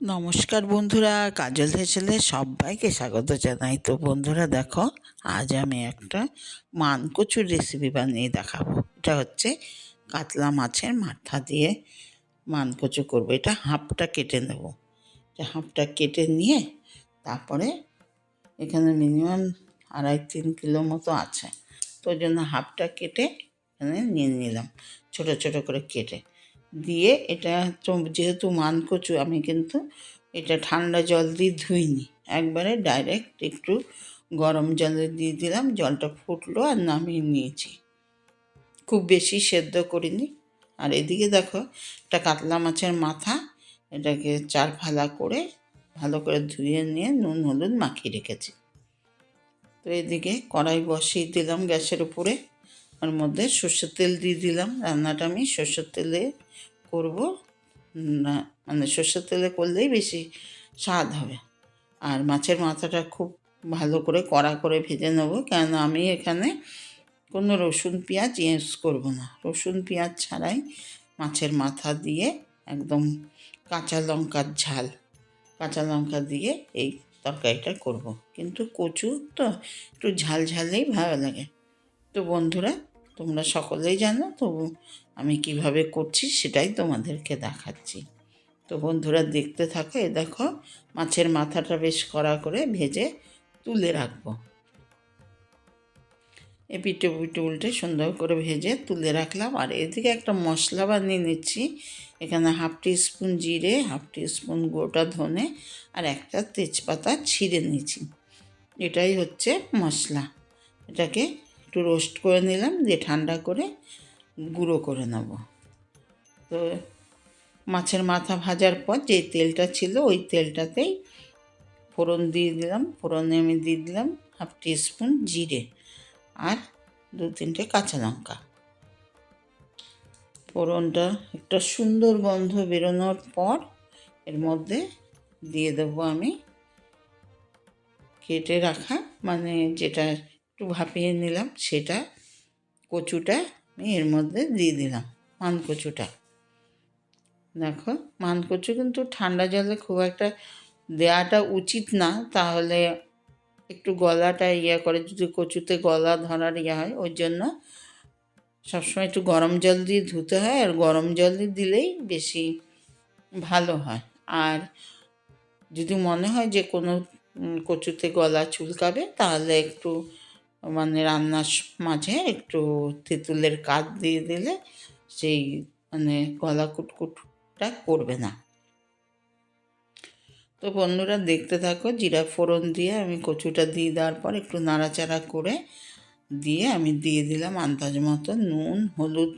নমস্কার বন্ধুরা, কাজল হেসেলে সবাইকে স্বাগত জানাই। তো বন্ধুরা, দেখো, আজ আমি একটা মানকচুর রেসিপি বানিয়ে দেখাবো। এটা হচ্ছে কাতলা মাছের মাথা দিয়ে মানকচু করব। এটা হাফটা কেটে নেব। এটা হাফটা কেটে নিয়ে তারপরে এখানে মিনিমাম আড়াই তিন কিলো মতো আছে। তো জন্য হাফটা কেটে এখানে নিয়ে নিলাম, ছোট ছোট করে কেটে। দিয়ে এটা যেহেতু মানকচু, আমি কিন্তু এটা ঠান্ডা জল দিয়ে ধুইনি। একবারে ডাইরেক্ট একটু গরম জলে দিয়ে দিলাম, জলটা ফুটলো আর নামিয়ে নিয়েছি। খুব বেশি সেদ্ধ করিনি। আর এদিকে দেখো, একটা কাতলা মাছের মাথা, এটাকে চার ফালা করে ভালো করে ধুয়ে নিয়ে নুন, হলুদ মাখিয়ে রেখেছি। তো এদিকে কড়াই বসিয়ে দিলাম গ্যাসের উপরে। ওর মধ্যে সর্ষের তেল দিয়ে দিলাম। রান্নাটা আমি সর্ষের তেলে করব। না মানে সর্ষের তেলে করলেই বেশি স্বাদ হবে। আর মাছের মাথাটা খুব ভালো করে কড়া করে ভেজে নেব। কেন আমি এখানে কোনো রসুন, পেঁয়াজ ইউজ করব না। রসুন, পেঁয়াজ ছাড়াই মাছের মাথা দিয়ে একদম কাঁচা লঙ্কার ঝাল, কাঁচা লঙ্কা দিয়ে এই তরকারিটা করব। কিন্তু কচু তো একটু ঝাল ঝালেই ভালো লাগে। তো বন্ধুরা তোমরা সকলেই জানো, তবু আমি কীভাবে করছি সেটাই তোমাদেরকে দেখাচ্ছি। তো বন্ধুরা, দেখতে থাকো দেখো, মাছের মাথাটা বেশ কড়া করে ভেজে তুলে রাখব। এ পিঠে পিঠে উল্টে সুন্দর করে ভেজে তুলে রাখলাম। আর এদিকে একটা মশলা বানিয়ে নিচ্ছি, এখানে হাফ টি স্পুন জিরে, হাফ টি স্পুন গোটা ধনে, আর একটা তেজপাতা ছিঁড়ে নিয়েছি। এটাই হচ্ছে মশলা। এটাকে একটু রোস্ট করে নিলাম, দিয়ে ঠান্ডা করে গুঁড়ো করে নেব। তো মাছের মাথা ভাজার পর যে তেলটা ছিল, ওই তেলটাতেই ফোড়ন দিয়ে দিলাম। ফোড়নে আমি দিয়ে দিলাম হাফ স্পুন জিরে আর দু তিনটে কাঁচা লঙ্কা। ফোড়নটা একটা সুন্দর গন্ধ বেরোনোর পর এর মধ্যে দিয়ে দেবো আমি কেটে রাখা মানে যেটা একটু ভাপিয়ে নিলাম, সেটা কচুটা আমি এর মধ্যে দিয়ে দিলাম, মান কচুটা। দেখো, মান কচু কিন্তু ঠান্ডা জলে খুব একটা দেওয়াটা উচিত না, তাহলে একটু গলাটা ইয়ে করে, যদি কচুতে গলা ধরার ইয়ে হয় ওই জন্য সবসময় একটু গরম জল দিয়ে ধুতে হয়, আর গরম জল দিলেই বেশি ভালো হয়। আর যদি মনে হয় যে কোনো কচুতে গলা চুলকাবে, তাহলে একটু মানে রান্নার মাঝে একটু তেঁতুলের কাঠ দিয়ে দিলে সেই মানে গলা কুটকুটটা করবে না। তো বন্ধুরা দেখতে থাকো, জিরা ফোড়ন দিয়ে আমি কচুটা দিয়ে দেওয়ার পর একটু নাড়াচাড়া করে দিয়ে আমি দিয়ে দিলাম আন্দাজ মতো নুন, হলুদ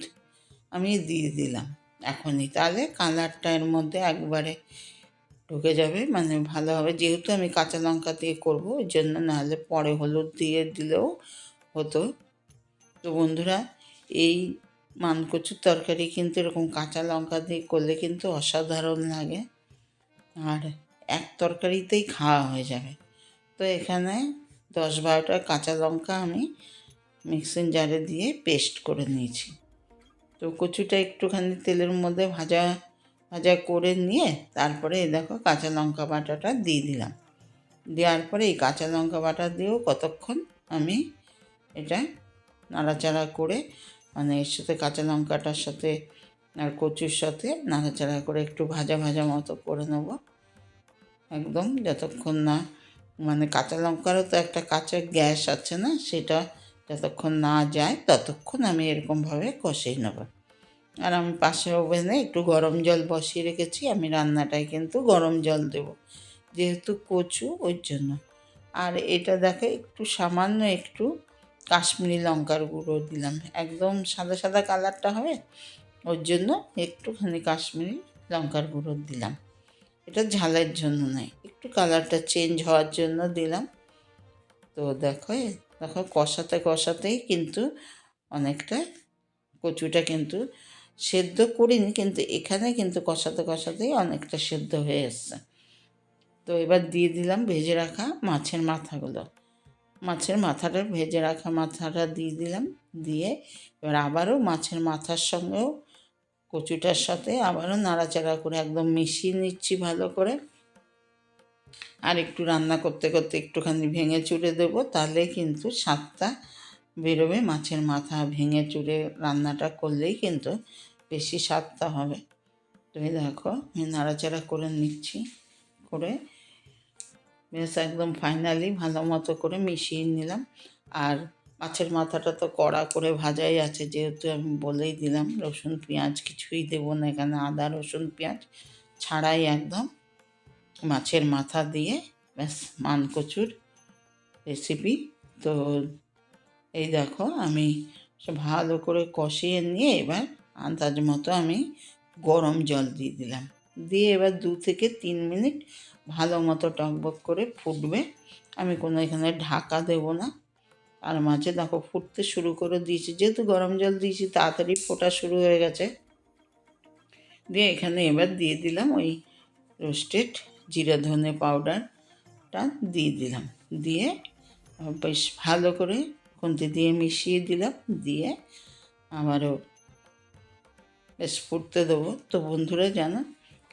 আমি দিয়ে দিলাম। এখনই তাহলে কালারটা এর মধ্যে একবারে ঢুকে যাবে মানে ভালো হবে যেহেতু আমি কাঁচা লঙ্কা দিয়ে করব, ওই জন্য নাহলে পরে হলুদ দিয়ে দিলেও হতো। তো বন্ধুরা, এই মানকচুর তরকারি কিন্তু এরকম কাঁচা লঙ্কা দিয়ে করলে কিন্তু অসাধারণ লাগে। আর এক তরকারিতেই খাওয়া হয়ে যাবে। তো এখানে দশ বারোটা কাঁচা লঙ্কা আমি মিক্সিং জারে দিয়ে পেস্ট করে নিয়েছি। তো কচুটা একটুখানি তেলের মধ্যে ভাজা ভাজা করে নিয়ে তারপরে দেখো কাঁচা লঙ্কা বাটাটা দিয়ে দিলাম। দেওয়ার পরে এই কাঁচা লঙ্কা বাটা দিয়েও কতক্ষণ আমি এটা নাড়াচাড়া করে মানে এর সাথে কাঁচা লঙ্কাটার সাথে আর কচুর সাথে নাড়াচাড়া করে একটু ভাজা ভাজা মতো করে নেব। একদম যতক্ষণ না মানে কাঁচা লঙ্কারও তো একটা কাঁচা গ্যাস আছে না, সেটা যতক্ষণ না যায় ততক্ষণ আমি এরকমভাবে কষিয়ে নেব। আর আমি পাশের ওভেনে একটু গরম জল বসিয়ে রেখেছি, আমি রান্নাটায় কিন্তু গরম জল দেব, যেহেতু কচু, ওই জন্য। আর এটা দেখে একটু সামান্য একটু কাশ্মীরি লঙ্কার গুঁড়ো দিলাম, একদম সাদা সাদা কালারটা হবে, ওর জন্য একটুখানি কাশ্মীরি লঙ্কার গুঁড়ো দিলাম। এটা ঝালের জন্য নয়, একটু কালারটা চেঞ্জ হওয়ার জন্য দিলাম। তো দেখো দেখো কষাতে কষাতেই কিন্তু অনেকটা কচুটা কিন্তু সেদ্ধ করিনি, কিন্তু এখানে কিন্তু কষাতে কষাতেই অনেকটা সেদ্ধ হয়ে এসছে। তো এবার দিয়ে দিলাম ভেজে রাখা মাছের মাথাগুলো। মাছের মাথাটা, ভেজে রাখা মাথাটা দিয়ে দিলাম, দিয়ে এবার আবারও মাছের মাথার সঙ্গেও কচুটার সাথে আবারও নাড়াচাড়া করে একদম মিশিয়ে নিচ্ছি ভালো করে। আর একটু রান্না করতে করতে একটুখানি ভেঙে চুড়ে দেবো, তাহলে কিন্তু স্বাদটা বেরোবে, মাছের মাথা ভেঙে চুড়ে রান্নাটা করলেই কিন্তু বেশি স্বাদটা হবে। তুমি দেখো, আমি নাড়াচাড়া করে নিচ্ছি, করে বেশ একদম ফাইনালি ভালো মতো করে মিশিয়ে নিলাম। আর মাছের মাথাটা তো কড়া করে ভাজাই আছে, যেহেতু আমি বলেই দিলাম, রসুন, পেঁয়াজ কিছুই দেবো না এখানে, আদা, রসুন, পেঁয়াজ ছাড়াই একদম মাছের মাথা দিয়ে ব্যাস মানকচুর রেসিপি তো এই দেখো আমি ভালো করে কষিয়ে নিয়ে এবার আন্দাজ মতো আমি গরম জল দিয়ে দিলাম। দিয়ে এবার দু থেকে তিন মিনিট ভালো মতো টকবক করে ফুটবে। আমি কোনো এখানে ঢাকা দেবো না। আর মাঝে দেখো ফুটতে শুরু করে দিয়েছি। যেহেতু গরম জল দিয়েছি, তাড়াতাড়ি ফোটা শুরু হয়ে গেছে। দিয়ে এখানে এবার দিয়ে দিলাম ওই রোস্টেড জিরা ধনে পাউডারটা দিয়ে দিলাম। দিয়ে বেশ ভালো করে খুন্তি দিয়ে মিশিয়ে দিলাম, দিয়ে আবারও বেশ ফুটতে দেবো। তো বন্ধুরা জানো,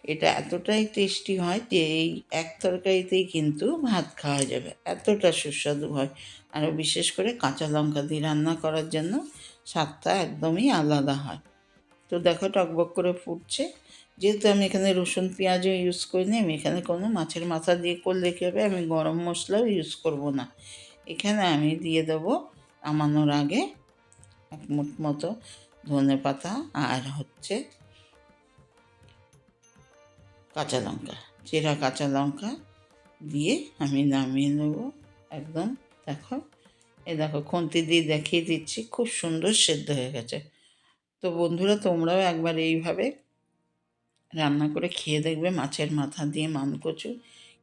এটা এতটাই টেস্টি হয় যে এই এক তরকারিতেই কিন্তু ভাত খাওয়া যাবে। এতটা সুস্বাদু হয়। আর বিশেষ করে কাঁচা লঙ্কা দিয়ে রান্না করার জন্য স্বাদটা একদমই আলাদা হয়। তো দেখো টকবক করে ফুটছে। যেহেতু আমি এখানে রসুন, পেঁয়াজও ইউজ করিনি, আমি এখানে কোনো মাছের মাথা দিয়ে করলে কী হবে? আমি গরম মশলাও ইউজ করব না। এখানে আমি দিয়ে দেবো নামানোর আগে এক মুঠ মতো ধনে পাতা আর হচ্ছে কাঁচা লঙ্কা, চেরা কাঁচা লঙ্কা দিয়ে আমি নামিয়ে নেব। একদম দেখো, এ দেখো খুন্তি দিয়ে দেখিয়ে দিচ্ছি, খুব সুন্দর সেদ্ধ হয়ে গেছে। তো বন্ধুরা, তোমরাও একবার এইভাবে রান্না করে খেয়ে দেখবে, মাছের মাথা দিয়ে মানকচু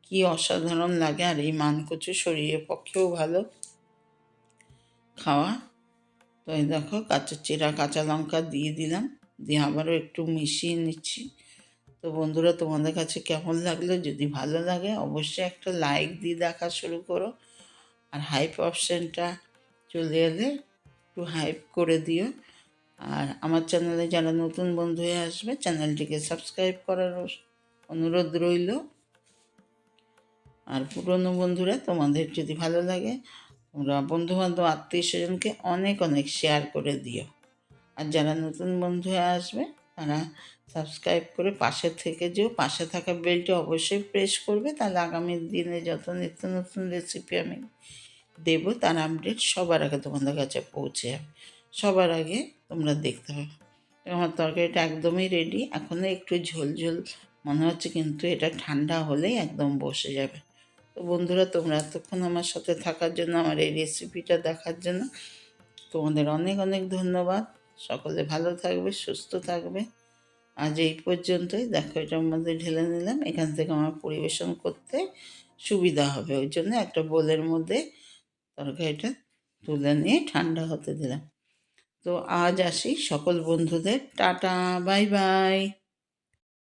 কি অসাধারণ লাগে। আর এই মানকচু শরীরের পক্ষেও ভালো। খাওয়া। তো এই দেখো কাঁচা চেরা কাঁচা লঙ্কা দিয়ে দিলাম। দিয়ে আবারও একটু মিশিয়ে নিচ্ছি। তো বন্ধুরা, তোমাদের কাছে কেমন লাগল? যদি ভালো লাগে, অবশ্যই একটা লাইক দিয়ে দেখা শুরু করো। আর হাইপ অপশানটা চলে এলে একটু হাইপ করে দিও। আর আমার চ্যানেলে যারা নতুন বন্ধু হয়ে আসবে চ্যানেলটিকে সাবস্ক্রাইব করার অনুরোধ রইল। আর পুরনো বন্ধুরা, তোমাদের যদি ভালো লাগে তোমরা বন্ধুবান্ধব, আত্মীয় স্বজনকে অনেক অনেক শেয়ার করে দিও। আর যারা নতুন বন্ধু হয়ে আসবে, তারা সাবস্ক্রাইব করে পাশে থেকে যেও। পাশে থাকা বেলটি অবশ্যই প্রেস করবে। তাহলে আগামী দিনে যত নিত্য নতুন রেসিপি আমি দেব, তার আপডেট সবার আগে তোমাদের কাছে পৌঁছে যাবে। সবার আগে তোমরা দেখতে পাবে। আমার তরকারিটা একদমই রেডি এখনও একটু ঝোল ঝোল মনে হচ্ছে, কিন্তু এটা ঠান্ডা হলেই একদম বসে যাবে। তো বন্ধুরা, তোমরা এতক্ষণ আমার সাথে থাকার জন্য, আমার এই রেসিপিটা দেখার জন্য তোমাদের অনেক অনেক ধন্যবাদ। সকলে ভালো থাকবে, সুস্থ থাকবে। আজ এই পর্যন্তই। দেখো এটার মধ্যে ঢেলে নিলাম। এখান থেকে আমার পরিবেশন করতে সুবিধা হবে। ওই জন্য একটা বোলের মধ্যে তরকারিটা তুলে নিয়ে ঠান্ডা হতে দিলাম। তো আজ আসি সকল বন্ধুদের। টাটা, বাই বাই।